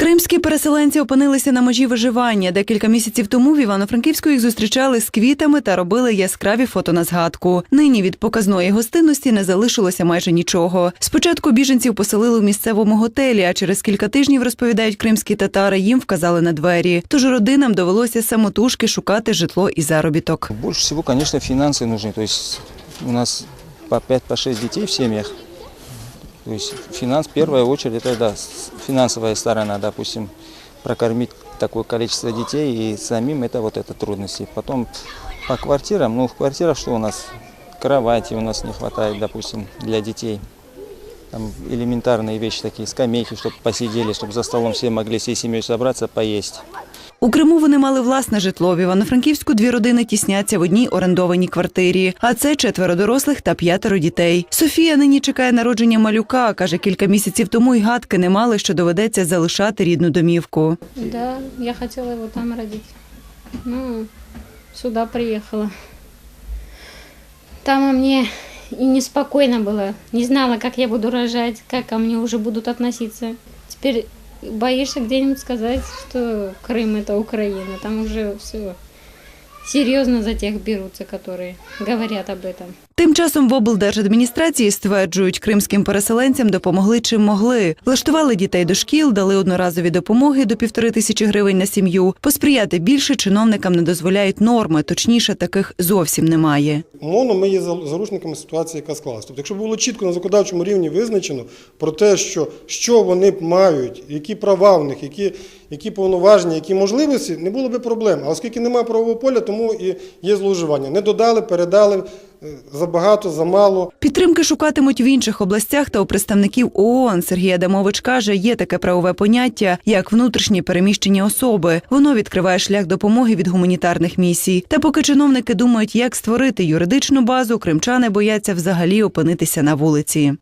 Кримські переселенці опинилися на межі виживання. Декілька місяців тому в Івано-Франківську їх зустрічали з квітами та робили яскраві фото на згадку. Нині від показної гостинності не залишилося майже нічого. Спочатку біженців поселили у місцевому готелі, а через кілька тижнів розповідають кримські татари. Їм вказали на двері. Тож родинам довелося самотужки шукати житло і заробіток. Больше всего, конечно, финансы нужны. То есть у нас по 5-6 по шесть детей в семьях. То есть финанс, в первую очередь, это да, финансовая сторона, допустим, прокормить такое количество детей и самим это вот это трудности. Потом по квартирам, ну в квартирах что у нас? Кровати у нас не хватает, допустим, для детей. Там элементарные вещи такие, скамейки, чтобы посидели, чтобы за столом все могли всей семьей собраться, поесть. У Криму вони мали власне житло. В Івано-Франківську дві родини тісняться в одній орендованій квартирі. А це четверо дорослих та п'ятеро дітей. Софія нині чекає народження малюка. каже, кілька місяців тому й гадки не мали, що доведеться залишати рідну домівку. Да, я хотела его там родить. Ну, сюда приехала. Там мне и неспокойно было. Не знала, как я буду рожать, как ко мне уже будут относиться. Теперь боишься где-нибудь сказать, что Крым это Украина. Там уже все серьезно за тех берутся, которые говорят об этом. Тим часом в облдержадміністрації стверджують, кримським переселенцям допомогли чим могли. Влаштували дітей до шкіл, дали одноразові допомоги до півтори тисячі гривень на сім'ю. Посприяти більше чиновникам не дозволяють норми, точніше, таких зовсім немає. Умовно, ми є за- заручниками ситуації, яка склалась. Тобто, якщо було чітко на законодавчому рівні визначено про те, що, що вони мають, які права в них, які, які повноваження, які можливості, не було би проблем. А оскільки немає правового поля, тому і є зловживання. Не додали, передали забагато, замало. Підтримки шукатимуть в інших областях та у представників ООН. Сергій Адамович каже, є таке правове поняття, як внутрішні переміщені особи. Воно відкриває шлях допомоги від гуманітарних місій. Та поки чиновники думають, як створити юридичну базу, кримчани бояться взагалі опинитися на вулиці.